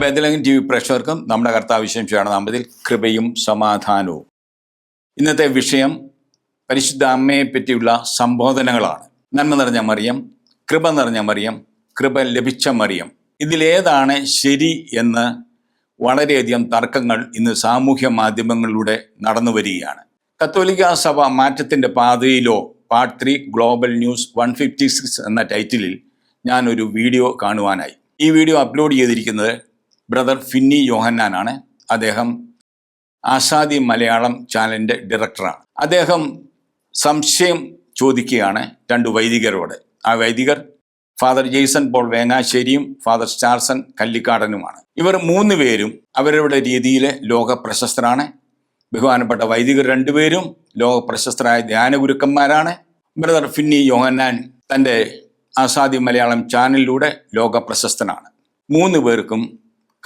ബേദലങ്ങൻ T V പ്രേക്ഷകർക്കും നമ്മുടെ കർത്താവ് ചെയ്യണം നാമത്തിൽ കൃപയും സമാധാനവും. ഇന്നത്തെ വിഷയം പരിശുദ്ധ അമ്മയെ പറ്റിയുള്ള സംബോധനകളാണ്. നന്മ നിറഞ്ഞ മറിയം കൃപ നിറഞ്ഞ മറിയം കൃപ ലഭിച്ച മറിയം. ഇതിലേതാണ് ശരി എന്ന് വളരെയധികം തർക്കങ്ങൾ ഇന്ന് സാമൂഹ്യ മാധ്യമങ്ങളിലൂടെ നടന്നു വരികയാണ്. കത്തോലിക്ക സഭ മാറ്റത്തിന്റെ പാതയിലോ part three global news one fifty six എന്ന ടൈറ്റിലിൽ ഞാനൊരു വീഡിയോ കാണുവാനായി. ഈ വീഡിയോ അപ്ലോഡ് ചെയ്തിരിക്കുന്നത് ബ്രദർ ഫിന്നി യോഹന്നാനാണ് അദ്ദേഹം ആസാദി മലയാളം ചാനലിന്റെ ഡയറക്ടറാണ് അദ്ദേഹം സംശയം ചോദിക്കുകയാണ് രണ്ട് വൈദികരോട്. ആ വൈദികർ ഫാദർ ജെയ്സൺ പോൾ വേങ്ങാശ്ശേരിയും ഫാദർ സ്റ്റാർസൺ കല്ലിക്കാടനുമാണ് ഇവർ മൂന്ന് പേരും അവരുടെ രീതിയിൽ ലോക പ്രശസ്തരാണ് ബഹുമാനപ്പെട്ട വൈദികർ രണ്ടുപേരും ലോക പ്രശസ്തരായ ധ്യാനഗുരുക്കന്മാരാണ്. ബ്രദർ ഫിന്നി യോഹന്നാൻ തന്റെ ആസാദി മലയാളം ചാനലിലൂടെ ലോക പ്രശസ്തനാണ് മൂന്ന് പേർക്കും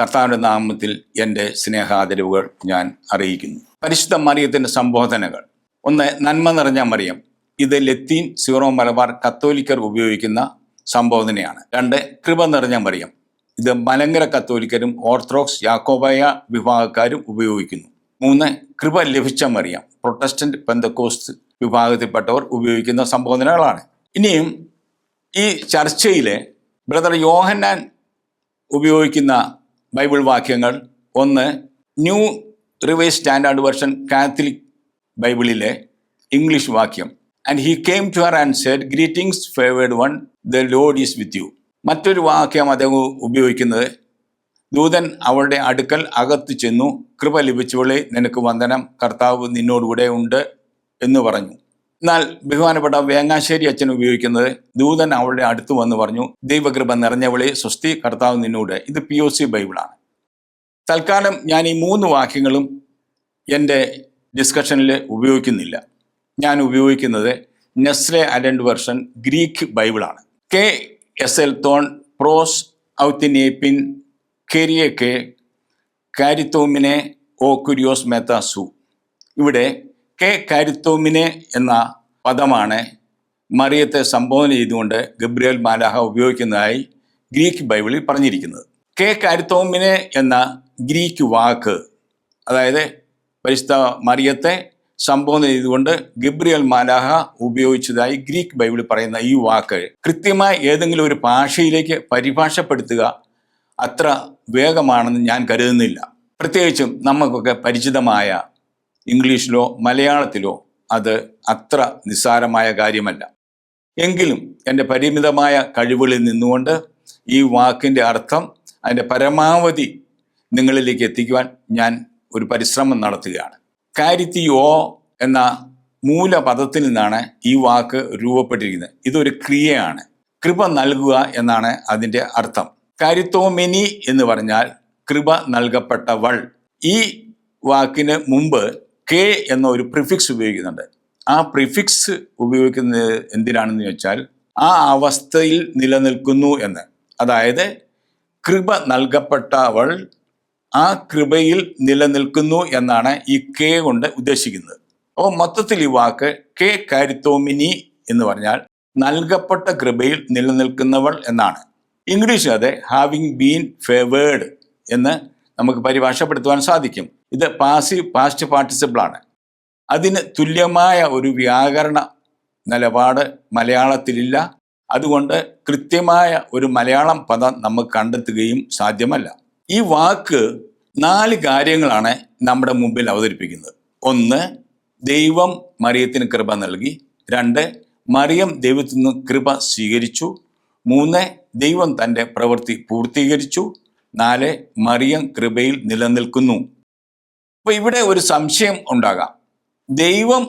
കർത്താവിന്റെ നാമത്തിൽ എന്റെ സ്നേഹാദരവുകൾ ഞാൻ അറിയിക്കുന്നു. പരിശുദ്ധ മറിയത്തിന്റെ സംബോധനകൾ. ഒന്ന് നന്മ നിറഞ്ഞ മറിയം. ഇത് ലത്തീൻ സീറോ മലബാർ കത്തോലിക്കർ ഉപയോഗിക്കുന്ന സംബോധനയാണ്. രണ്ട് കൃപ നിറഞ്ഞ മറിയം. ഇത് മലങ്കര കത്തോലിക്കരും ഓർത്തഡോക്സ് യാക്കോബായ വിഭാഗക്കാരും ഉപയോഗിക്കുന്നു. മൂന്ന് കൃപ ലഭിച്ച മറിയം. പ്രൊട്ടസ്റ്റന്റ് പെന്തക്കോസ്റ്റ് വിഭാഗത്തിൽപ്പെട്ടവർ ഉപയോഗിക്കുന്ന സംബോധനകളാണ്. ഇനിയും ഈ ചർച്ചയിലെ ബ്രദർ യോഹന്നാൻ ഉപയോഗിക്കുന്ന ബൈബിൾ വാക്യങ്ങൾ. ഒന്ന് new revise standard version Catholic ബൈബിളിലെ ഇംഗ്ലീഷ് വാക്യം. And he came to her and said greetings favoured one the Lord is with you മറ്റൊരു വാക്യം അദ്ദേഹം ഉപയോഗിക്കുന്നത് ദൂതൻ അവളുടെ അടുക്കൽ അകത്ത് ചെന്നു കൃപ ലഭിച്ചവളെ നിനക്ക് വന്ദനം കർത്താവ് നിന്നോടുകൂടെ ഉണ്ട് എന്ന് പറഞ്ഞു. എന്നാൽ ബഹുമാനപ്പെട്ട വേങ്ങാശ്ശേരി അച്ഛൻ ഉപയോഗിക്കുന്നത് ദൂതൻ അവളുടെ അടുത്ത് വന്ന് പറഞ്ഞു ദൈവകൃപ നിറഞ്ഞവളെ സ്വസ്തി കർത്താവ് നിന്നോട്. ഇത് പി ഒ സി ബൈബിളാണ്. തൽക്കാലം ഞാൻ ഈ മൂന്ന് വാക്യങ്ങളും എന്റെ ഡിസ്കഷനിൽ ഉപയോഗിക്കുന്നില്ല. ഞാൻ ഉപയോഗിക്കുന്നത് നെസ്ലെ അലൻഡ് വെർഷൻ ഗ്രീക്ക് ബൈബിളാണ്. കെ എസ് എൽ തോൺ പ്രോസ് ഔത്തിനേപ്പിൻ കെരിയക്കെ കാരിത്തോമിനെ ഓ കുര്യോസ് മെത്താസു. ഇവിടെ കെ കാരിത്തോമിനെ എന്ന പദമാണ് മറിയത്തെ സംബോധന ചെയ്തുകൊണ്ട് ഗബ്രിയേൽ മാലാഹ ഉപയോഗിക്കുന്നതായി ഗ്രീക്ക് ബൈബിളിൽ പറഞ്ഞിരിക്കുന്നത്. കെ കാരിത്തോമിനെ എന്ന ഗ്രീക്ക് വാക്ക് അതായത് പരിശുദ്ധ മറിയത്തെ സംബോധന ചെയ്തുകൊണ്ട് ഗബ്രിയൽ മാലാഹ ഉപയോഗിച്ചതായി ഗ്രീക്ക് ബൈബിളിൽ പറയുന്ന ഈ വാക്ക് കൃത്യമായി ഏതെങ്കിലും ഒരു ഭാഷയിലേക്ക് പരിഭാഷപ്പെടുത്തുക അത്ര വേഗമാണെന്ന് ഞാൻ കരുതുന്നില്ല. പ്രത്യേകിച്ചും നമുക്കൊക്കെ പരിചിതമായ ഇംഗ്ലീഷിലോ മലയാളത്തിലോ അത് അത്ര നിസ്സാരമായ കാര്യമല്ല. എങ്കിലും എന്റെ പരിമിതമായ കഴിവുകളിൽ നിന്നുകൊണ്ട് ഈ വാക്കിന്റെ അർത്ഥം അതിന്റെ പരമാവധി നിങ്ങളിലേക്ക് എത്തിക്കുവാൻ ഞാൻ ഒരു പരിശ്രമം നടത്തുകയാണ്. കാരിത്തിയോ എന്ന മൂലപദത്തിൽ നിന്നാണ് ഈ വാക്ക് രൂപപ്പെട്ടിരിക്കുന്നത്. ഇതൊരു ക്രിയയാണ്. കൃപ നൽകുക എന്നാണ് അതിന്റെ അർത്ഥം. കാരിത്തോമെനി എന്ന് പറഞ്ഞാൽ കൃപ നൽകപ്പെട്ടവൾ. ഈ വാക്കിന് മുമ്പ് കെ എന്ന ഒരു പ്രിഫിക്സ് ഉപയോഗിക്കുന്നുണ്ട്. ആ പ്രിഫിക്സ് ഉപയോഗിക്കുന്നത് എന്തിനാണെന്ന് ചോദിച്ചാൽ ആ അവസ്ഥയിൽ നിലനിൽക്കുന്നു എന്ന്. അതായത് കൃപ നൽകപ്പെട്ടവൾ ആ കൃപയിൽ നിലനിൽക്കുന്നു എന്നാണ് ഈ കെ കൊണ്ട് ഉദ്ദേശിക്കുന്നത്. അപ്പോൾ മൊത്തത്തിൽ ഈ വാക്ക് കെ കാരിത്തോമിനി എന്ന് പറഞ്ഞാൽ നൽകപ്പെട്ട കൃപയിൽ നിലനിൽക്കുന്നവൾ എന്നാണ്. ഇംഗ്ലീഷ് അതെ ഹാവിങ് ബീൻ ഫേവേർഡ് എന്ന് നമുക്ക് പരിഭാഷപ്പെടുത്തുവാൻ സാധിക്കും. ഇത് പാസീവ് പാസ്റ്റ് പാർട്ടിസിപ്പിൾ ആണ് അതിന് തുല്യമായ ഒരു വ്യാകരണ നിലപാട് മലയാളത്തിലില്ല. അതുകൊണ്ട് കൃത്യമായ ഒരു മലയാളം പദം നമുക്ക് കണ്ടെത്തുകയും സാധ്യമല്ല. ഈ വാക്ക് നാല് കാര്യങ്ങളാണ് നമ്മുടെ മുമ്പിൽ അവതരിപ്പിക്കുന്നത്. ഒന്ന് ദൈവം മറിയത്തിന് കൃപ നൽകി. രണ്ട് മറിയം ദൈവത്തിൽ നിന്ന് കൃപ സ്വീകരിച്ചു. മൂന്ന് ദൈവം തന്റെ പ്രവൃത്തി പൂർത്തീകരിച്ചു. നാല് മറിയം കൃപയിൽ നിലനിൽക്കുന്നു. അപ്പോൾ ഇവിടെ ഒരു സംശയം ഉണ്ടാകാം. ദൈവം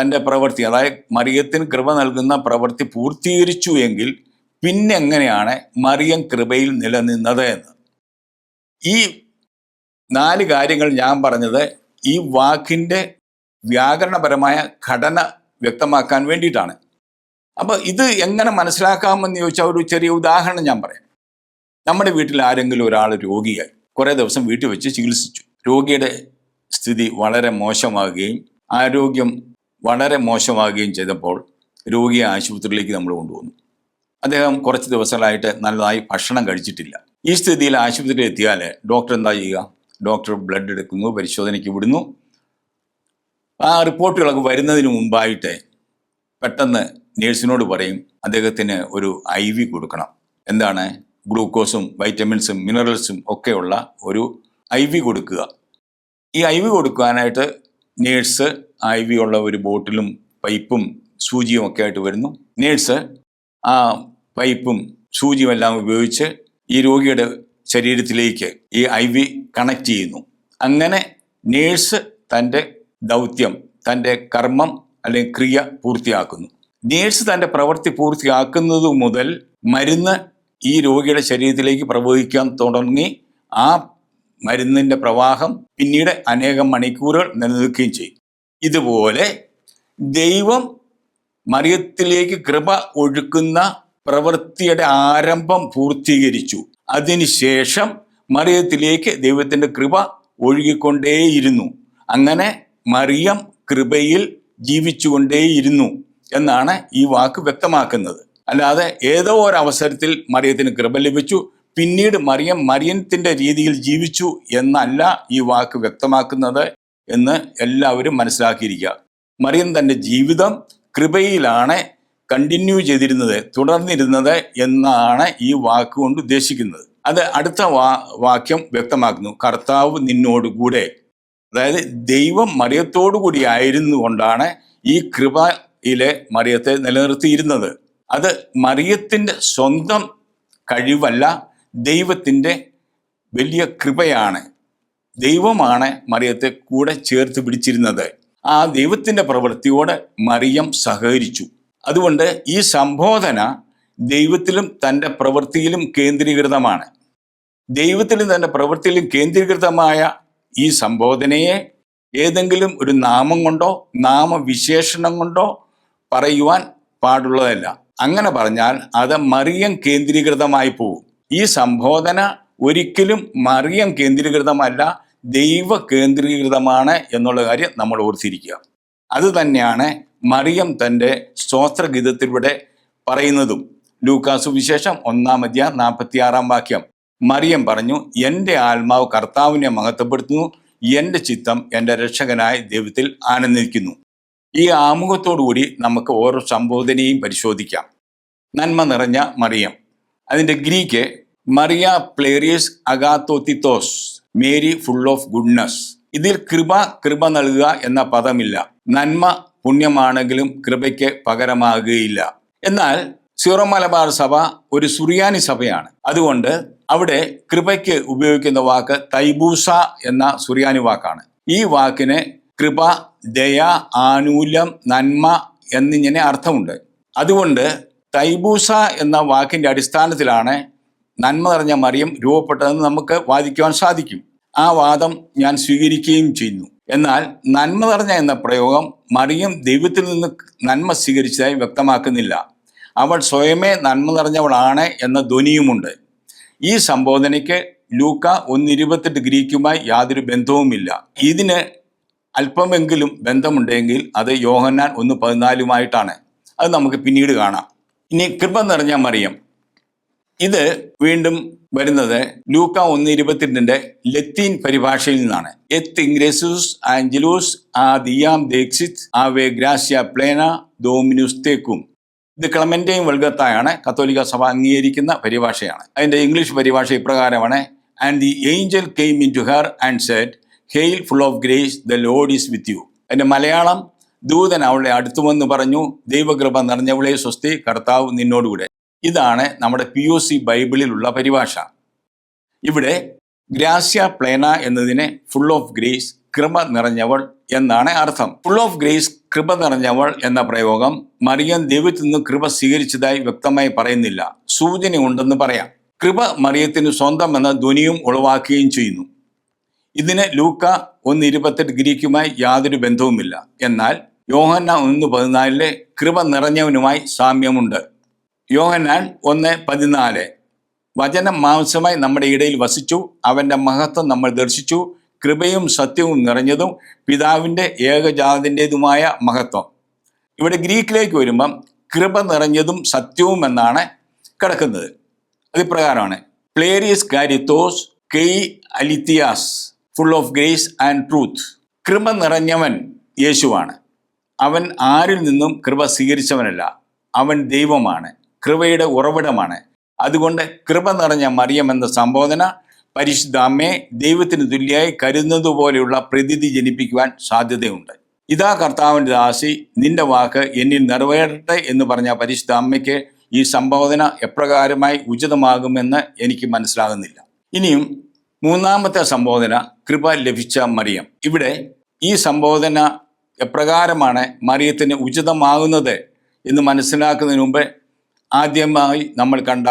തന്റെ പ്രവൃത്തി അതായത് മറിയത്തിന് കൃപ നൽകുന്ന പ്രവൃത്തി പൂർത്തീകരിച്ചു എങ്കിൽ പിന്നെ എങ്ങനെയാണ് മറിയം കൃപയിൽ നിലനിന്നത് എന്ന്? ഈ നാല് കാര്യങ്ങൾ ഞാൻ പറഞ്ഞത് ഈ വാക്കിന്റെ വ്യാകരണപരമായ ഘടന വ്യക്തമാക്കാൻ വേണ്ടിയിട്ടാണ്. അപ്പോൾ ഇത് എങ്ങനെ മനസ്സിലാക്കാമെന്ന് ചോദിച്ചാൽ ഒരു ചെറിയ ഉദാഹരണം ഞാൻ പറയാം. നമ്മുടെ വീട്ടിൽ ആരെങ്കിലും ഒരാൾ രോഗിയായി കുറേ ദിവസം വീട്ടിൽ വെച്ച് ചികിത്സിച്ചു. രോഗിയുടെ സ്ഥിതി വളരെ മോശമാകുകയും ആരോഗ്യം വളരെ മോശമാകുകയും ചെയ്തപ്പോൾ രോഗിയെ ആശുപത്രിയിലേക്ക് നമ്മൾ കൊണ്ടുവന്നു. അദ്ദേഹം കുറച്ച് ദിവസങ്ങളായിട്ട് നല്ലതായി ഭക്ഷണം കഴിച്ചിട്ടില്ല. ഈ സ്ഥിതിയിൽ ആശുപത്രിയിൽ എത്തിയാൽ ഡോക്ടർ എന്താ ചെയ്യുക? ഡോക്ടർ ബ്ലഡ് എടുക്കുന്നു പരിശോധനയ്ക്ക് വിടുന്നു. ആ റിപ്പോർട്ടുകളൊക്കെ വരുന്നതിന് മുമ്പായിട്ട് പെട്ടെന്ന് നേഴ്സിനോട് പറയും അദ്ദേഹത്തിന് ഒരു ഐ വി കൊടുക്കണം. എന്താണ്? ഗ്ലൂക്കോസും വൈറ്റമിൻസും മിനറൽസും ഒക്കെയുള്ള ഒരു ഐ വി കൊടുക്കുക. ഈ ഐ വി കൊടുക്കാനായിട്ട് നേഴ്സ് ഐ വി ഉള്ള ഒരു ബോട്ടിലും പൈപ്പും സൂചിയും ഒക്കെ ആയിട്ട് വരുന്നു. നേഴ്സ് ആ പൈപ്പും സൂചിയും എല്ലാം ഉപയോഗിച്ച് ഈ രോഗിയുടെ ശരീരത്തിലേക്ക് ഈ ഐ വി കണക്ട് ചെയ്യുന്നു. അങ്ങനെ നേഴ്സ് തന്റെ ദൗത്യം തന്റെ കർമ്മം അല്ലെങ്കിൽ ക്രിയ പൂർത്തിയാക്കുന്നു. നേഴ്സ് തന്റെ പ്രവൃത്തി പൂർത്തിയാക്കുന്നത് മുതൽ മരുന്ന് ഈ രോഗിയുടെ ശരീരത്തിലേക്ക് പ്രവഹിക്കാൻ തുടങ്ങി ആ മരുന്നിന്റെ പ്രവാഹം പിന്നീട് അനേകം മണിക്കൂറുകൾ നിലനിൽക്കുകയും ചെയ്യും. ഇതുപോലെ ദൈവം മറിയത്തിലേക്ക് കൃപ ഒഴുക്കുന്ന പ്രവൃത്തിയുടെ ആരംഭം പൂർത്തീകരിച്ചു. അതിനുശേഷം മറിയത്തിലേക്ക് ദൈവത്തിന്റെ കൃപ ഒഴുകിക്കൊണ്ടേയിരുന്നു. അങ്ങനെ മറിയം കൃപയിൽ ജീവിച്ചുകൊണ്ടേയിരുന്നു എന്നാണ് ഈ വാക്ക് വ്യക്തമാക്കുന്നത്. അല്ലാതെ ഏതോ ഒരു അവസരത്തിൽ മറിയത്തിന് കൃപ ലഭിച്ചു. പിന്നീട് മറിയം മറിയത്തിന്റെ രീതിയിൽ ജീവിച്ചു എന്നല്ല ഈ വാക്ക് വ്യക്തമാക്കുന്നത് എന്ന് എല്ലാവരും മനസ്സിലാക്കിയിരിക്കുക. മറിയം തന്റെ ജീവിതം കൃപയിലാണ് കണ്ടിന്യൂ ചെയ്തിരുന്നത് തുടർന്നിരുന്നത് എന്നാണ് ഈ വാക്ക് കൊണ്ട് ഉദ്ദേശിക്കുന്നത്. അത് അടുത്ത വാ വാക്യം വ്യക്തമാക്കുന്നു. കർത്താവ് നിന്നോടുകൂടെ അതായത് ദൈവം മറിയത്തോടു കൂടി ആയിരുന്നു കൊണ്ടാണ് ഈ കൃപയിലെ മറിയത്തെ നിലനിർത്തിയിരുന്നത്. അത് മറിയത്തിന്റെ സ്വന്തം കഴിവല്ല ദൈവത്തിന്റെ വലിയ കൃപയാണ്. ദൈവമാണ് മറിയത്തെ കൂടെ ചേർത്ത് പിടിച്ചിരുന്നത്. ആ ദൈവത്തിന്റെ പ്രവൃത്തിയോട് മറിയം സഹകരിച്ചു. അതുകൊണ്ട് ഈ സംബോധന ദൈവത്തിലും തന്റെ പ്രവൃത്തിയിലും കേന്ദ്രീകൃതമാണ്. ദൈവത്തിലും തന്റെ പ്രവൃത്തിയിലും കേന്ദ്രീകൃതമായ ഈ സംബോധനയെ ഏതെങ്കിലും ഒരു നാമം കൊണ്ടോ നാമവിശേഷണം കൊണ്ടോ പറയുവാൻ പാടുള്ളതല്ല. അങ്ങനെ പറഞ്ഞാൽ അത് മറിയം കേന്ദ്രീകൃതമായി പോകും ഈ സംബോധന ഒരിക്കലും മറിയം കേന്ദ്രീകൃതമല്ല ദൈവ കേന്ദ്രീകൃതമാണ് എന്നുള്ള കാര്യം നമ്മൾ ഓർത്തിരിക്കുക. അത് തന്നെയാണ് മറിയം തന്റെ സ്തോത്രഗീതത്തിലൂടെ പറയുന്നതും. ലൂക്കാസു വിശേഷം ഒന്നാം അധ്യായം നാൽപ്പത്തിയാറാം വാക്യം. മറിയം പറഞ്ഞു എന്റെ ആത്മാവ് കർത്താവിനെ മഹത്വപ്പെടുത്തുന്നു എന്റെ ചിത്തം എന്റെ രക്ഷകനായ ദൈവത്തിൽ ആനന്ദിക്കുന്നു. ഈ ആമുഖത്തോടുകൂടി നമുക്ക് ഓരോ സംബോധനയും പരിശോധിക്കാം. നന്മ നിറഞ്ഞ മറിയം. അതിന്റെ ഗ്രീക്ക് മറിയ പ്ലേറിയസ് അഗാത്തോത്തിത്തോസ് മേരി ഫുൾ ഓഫ് ഗുഡ്നസ് ഇതിൽ കൃപ കൃപ നൽകുക എന്ന പദമില്ല. നന്മ പുണ്യമാണെങ്കിലും കൃപയ്ക്ക് പകരമാകുകയില്ല. എന്നാൽ സിറോ മലബാർ സഭ ഒരു സുറിയാനി സഭയാണ്. അതുകൊണ്ട് അവിടെ കൃപയ്ക്ക് ഉപയോഗിക്കുന്ന വാക്ക് തൈബൂസ എന്ന സുറിയാനി വാക്കാണ്. ഈ വാക്കിന് കൃപ ദയ ആനുകൂല്യം നന്മ എന്നിങ്ങനെ അർത്ഥമുണ്ട്. അതുകൊണ്ട് തൈബൂസ എന്ന വാക്കിന്റെ അടിസ്ഥാനത്തിലാണ് നന്മ നിറഞ്ഞ മറിയം രൂപപ്പെട്ടതെന്ന് നമുക്ക് വാദിക്കുവാൻ സാധിക്കും. ആ വാദം ഞാൻ സ്വീകരിക്കുകയും ചെയ്യുന്നു. എന്നാൽ നന്മ നിറഞ്ഞ എന്ന പ്രയോഗം മറിയം ദൈവത്തിൽ നിന്ന് നന്മ സ്വീകരിച്ചതായി വ്യക്തമാക്കുന്നില്ല. അവൾ സ്വയമേ നന്മ നിറഞ്ഞവളാണ് എന്ന ധ്വനിയുമുണ്ട്. ഈ സംബോധനയ്ക്ക് ലൂക്ക ഒന്നിരുപത്തെട്ട് ഗ്രീക്കുമായി യാതൊരു ബന്ധവുമില്ല. ഇതിന് അല്പമെങ്കിലും ബന്ധമുണ്ടെങ്കിൽ അത് യോഹന്നാൻ ഒന്ന് പതിനാലുമായിട്ടാണ്. അത് നമുക്ക് പിന്നീട് കാണാം. ഇനി കൃപ നിറഞ്ഞ മറിയം. ഇത് വീണ്ടും വരുന്നത് ലൂക്ക ഒന്ന് ഇരുപത്തിരണ്ടിന്റെ ലത്തീൻ പരിഭാഷയിൽ നിന്നാണ്. എത്ത് ഇംഗ്രസൂസ് ആഞ്ചലൂസ് ആ ദിയാം ദേക്സിത് ആവേ ഗ്രാസ്യ പ്ലേന ഡോമിനുസ് തേക്കും. ഇത് ക്ലമന്റെയും വൽഗത്തായാണ് കത്തോലിക്ക സഭ അംഗീകരിക്കുന്ന പരിഭാഷയാണ്. അതിന്റെ ഇംഗ്ലീഷ് പരിഭാഷ ഇപ്രകാരമാണ് and the angel came in to her and said hail full of grace the Lord is with you അതിന്റെ മലയാളം ദൂതൻ അവളെ അടുത്തു വന്ന് പറഞ്ഞു ദൈവകൃപ നിറഞ്ഞവളെ സ്വസ്തി കർത്താവ് നിന്നോടുകൂടെ. ഇതാണ് നമ്മുടെ പി ഒ സി ബൈബിളിലുള്ള പരിഭാഷ. ഇവിടെ ഗ്രാസ്യ പ്ലേന എന്നതിനെ ഫുൾ ഓഫ് ഗ്രേസ് കൃപ നിറഞ്ഞവൾ എന്നാണ് അർത്ഥം. ഫുൾ ഓഫ് ഗ്രേസ് കൃപ നിറഞ്ഞവൾ എന്ന പ്രയോഗം മറിയം ദൈവത്തിൽ നിന്ന് കൃപ സ്വീകരിച്ചതായി വ്യക്തമായി പറയുന്നില്ല. സൂചന ഉണ്ടെന്ന് പറയാം. കൃപ മറിയത്തിന് സ്വന്തം എന്ന ധ്വനിയും ഉളവാക്കുകയും ചെയ്യുന്നു. ഇതിന് ലൂക്ക ഒന്ന് ഇരുപത്തെട്ട് ഗ്രീക്കുമായി യാതൊരു ബന്ധവുമില്ല. എന്നാൽ യോഹന്ന ഒന്ന് പതിനാലിലെ കൃപ നിറഞ്ഞവനുമായി സാമ്യമുണ്ട്. യോഹന്നാൻ ഒന്ന് പതിനാല്. വചനം മാംസമായി നമ്മുടെ ഇടയിൽ വസിച്ചു. അവന്റെ മഹത്വം നമ്മൾ ദർശിച്ചു. കൃപയും സത്യവും നിറഞ്ഞതും പിതാവിന്റെ ഏകജാതിന്റെതുമായ മഹത്വം. ഇവിടെ ഗ്രീക്കിലേക്ക് വരുമ്പം കൃപ നിറഞ്ഞതും സത്യവും എന്നാണ് കിടക്കുന്നത്. അതിപ്രകാരമാണ്. പ്ലേരിയസ് കാരിത്തോസ് കെയ് അലിത്തിയാസ് full of grace and truth കൃപ നിറഞ്ഞവൻ യേശുവാണ്. അവൻ ആരിൽ നിന്നും കൃപ സ്വീകരിച്ചവനല്ല. അവൻ ദൈവമാണ്. കൃപയുടെ ഉറവിടമാണ്. അതുകൊണ്ട് കൃപ നിറഞ്ഞ മറിയം എന്ന സംബോധന പരിശുദ്ധ അമ്മയെ ദൈവത്തിന് തുല്യമായി കരുതുന്നതുപോലെയുള്ള പ്രതീതി ജനിപ്പിക്കുവാൻ സാധ്യതയുണ്ട്. ഇതാ കർത്താവിന്റെ ദാസി നിന്റെ വാക്ക് എന്നിൽ നിറവേറട്ടെ എന്ന് പറഞ്ഞ പരിശുദ്ധ അമ്മയ്ക്ക് ഈ സംബോധന എപ്രകാരമായി ഉചിതമാകുമെന്ന് എനിക്ക് മനസ്സിലാകുന്നില്ല. ഇനിയും മൂന്നാമത്തെ സംബോധന കൃപ ലഭിച്ച മറിയം. ഇവിടെ ഈ സംബോധന എപ്രകാരമാണ് മറിയത്തിന് ഉചിതമാകുന്നത് എന്ന് മനസ്സിലാക്കുന്നതിന് മുമ്പ് ആദ്യമായി നമ്മൾ കണ്ട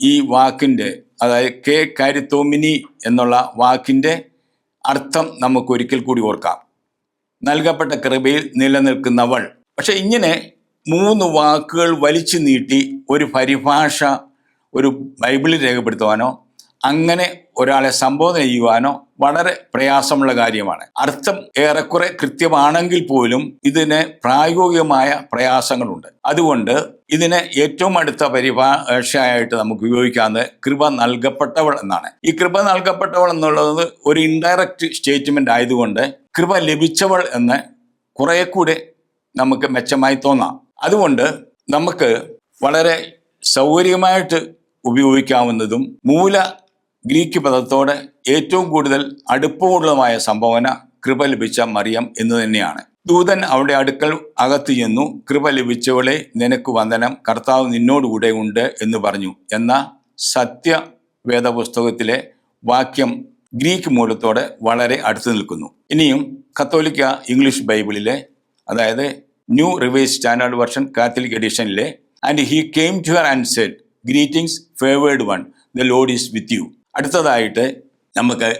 ഈ വാക്കിന്റെ അതായത് കെ കാരിത്തോമിനി എന്നുള്ള വാക്കിന്റെ അർത്ഥം നമുക്ക് ഒരിക്കൽ കൂടി ഓർക്കാം. നൽകപ്പെട്ട കൃപയിൽ നിലനിൽക്കുന്നവൾ. പക്ഷെ ഇങ്ങനെ മൂന്ന് വാക്കുകൾ വലിച്ചു നീട്ടി ഒരു പരിഭാഷ ഒരു ബൈബിളിൽ രേഖപ്പെടുത്തുവാനോ അങ്ങനെ ഒരാളെ സംബോധന ചെയ്യുവാനോ വളരെ പ്രയാസമുള്ള കാര്യമാണ്. അർത്ഥം ഏറെക്കുറെ കൃത്യമാണെങ്കിൽ പോലും ഇതിന് പ്രായോഗികമായ പ്രയാസങ്ങളുണ്ട്. അതുകൊണ്ട് ഇതിന് ഏറ്റവും അടുത്ത പരിഭാഷയായിട്ട് നമുക്ക് ഉപയോഗിക്കാവുന്നത് കൃപ നൽകപ്പെട്ടവൾ എന്നാണ്. ഈ കൃപ നൽകപ്പെട്ടവൾ എന്നുള്ളത് ഒരു ഇൻഡയറക്റ്റ് സ്റ്റേറ്റ്മെന്റ് ആയതുകൊണ്ട് കൃപ ലഭിച്ചവൾ എന്ന് കുറെ കൂടെ നമുക്ക് മെച്ചമായി തോന്നാം. അതുകൊണ്ട് നമുക്ക് വളരെ സൗകര്യമായിട്ട് ഉപയോഗിക്കാവുന്നതും മൂല ഗ്രീക്ക് പദത്തോട് ഏറ്റവും കൂടുതൽ അടുപ്പമുള്ളതുമായ സംഭാവന കൃപ ലഭിച്ച മറിയം എന്ന് തന്നെയാണ്. ദൂതൻ അവിടെ അടുക്കൽ അകത്ത് ചെന്നു കൃപ ലഭിച്ചവളെ നിനക്ക് വന്ദനം. കർത്താവ് നിന്നോടുകൂടെ ഉണ്ട് എന്ന് പറഞ്ഞു. എന്ന സത്യ വേദപുസ്തകത്തിലെ വാക്യം ഗ്രീക്ക് മൂലത്തോട് വളരെ അടുത്ത് നിൽക്കുന്നു. ഇനിയും കത്തോലിക്ക ഇംഗ്ലീഷ് ബൈബിളിലെ അതായത് new revise standard version Catholic എഡിഷനിലെ and he came to her and said greetings favoured one the Lord is with you. അടുത്തതായിട്ട് നമുക്ക്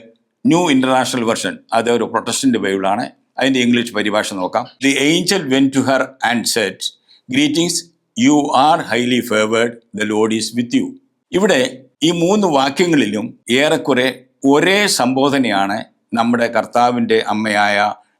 ന്യൂ ഇന്റർനാഷണൽ വെർഷൻ അത് ഒരു പ്രൊട്ടസ്റ്റന്റ് ബൈബിളാണ് അതിന്റെ ഇംഗ്ലീഷ് പരിഭാഷ നോക്കാം. The angel went to her and said greetings you are highly favoured the Lord is with you ഇവിടെ ഈ മൂന്ന് വാക്യങ്ങളിലും ഏറെക്കുറെ ഒരേ സംബോധനയാണ് നമ്മുടെ കർത്താവിന്റെ അമ്മയായ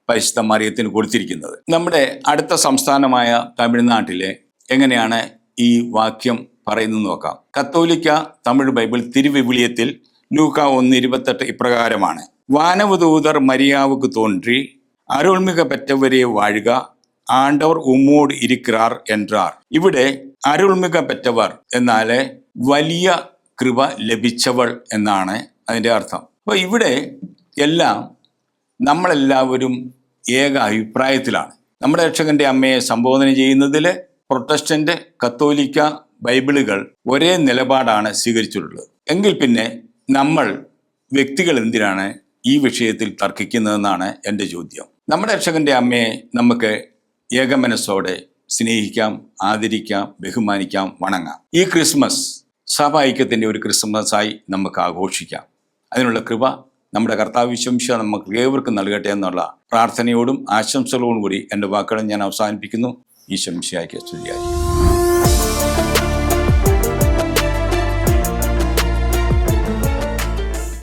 പരിശുദ്ധ മറിയത്തിന് കൊടുത്തിരിക്കുന്നത്. നമ്മുടെ അടുത്ത സംസ്ഥാനമായ തമിഴ്നാട്ടിലെ എങ്ങനെയാണ് ഈ വാക്യം പറയുന്നു നോക്കാം. കത്തോലിക്ക തമിഴ് ബൈബിൾ തിരുവിവിളിയത്തിൽ ലൂക്ക ഒന്ന് ഇരുപത്തെട്ട് ഇപ്രകാരമാണ്. വാനവദൂതർ മരിയാവുക്ക് തോன்றി അരുൾമിക പെറ്റവരെ വാഴുക ആണ്ടവർ ഉമ്മോട് ഇരിക്കാർ എന്റാർ ഇവിടെ അരുൾമിക പെറ്റവർ എന്നാൽ വലിയ കൃപ ലഭിച്ചവൾ എന്നാണ് അതിന്റെ അർത്ഥം. അപ്പോൾ ഇവിടെ എല്ലാം നമ്മളെല്ലാവരും ഏക അഭിപ്രായത്തിലാണ്. നമ്മുടെ രക്ഷകന്റെ അമ്മയെ സംബോധന ചെയ്യുന്നതിൽ പ്രൊട്ടസ്റ്റന്റ് കത്തോലിക്ക ബൈബിളുകൾ ഒരേ നിലപാടാണ് സ്വീകരിച്ചിട്ടുള്ളത്. എങ്കിൽ പിന്നെ നമ്മൾ വ്യക്തികൾ എന്തിനാണ് ഈ വിഷയത്തിൽ തർക്കിക്കുന്നതെന്നാണ് എന്റെ ചോദ്യം. നമ്മുടെ രക്ഷകന്റെ അമ്മയെ നമുക്ക് ഏകമനസ്സോടെ സ്നേഹിക്കാം ആദരിക്കാം ബഹുമാനിക്കാം വണങ്ങാം. ഈ ക്രിസ്മസ് സഭ ഒരു ക്രിസ്മസായി നമുക്ക് ആഘോഷിക്കാം. അതിനുള്ള കൃപ നമ്മുടെ കർത്താവ് വിശംശ നമുക്ക് ഏവർക്കും നൽകട്ടെ എന്നുള്ള പ്രാർത്ഥനയോടും ആശംസകളോടും കൂടി എന്റെ വാക്കുകളും ഞാൻ അവസാനിപ്പിക്കുന്നു. ഈ ശംശയാക്കിയ സ്തുതിയായി.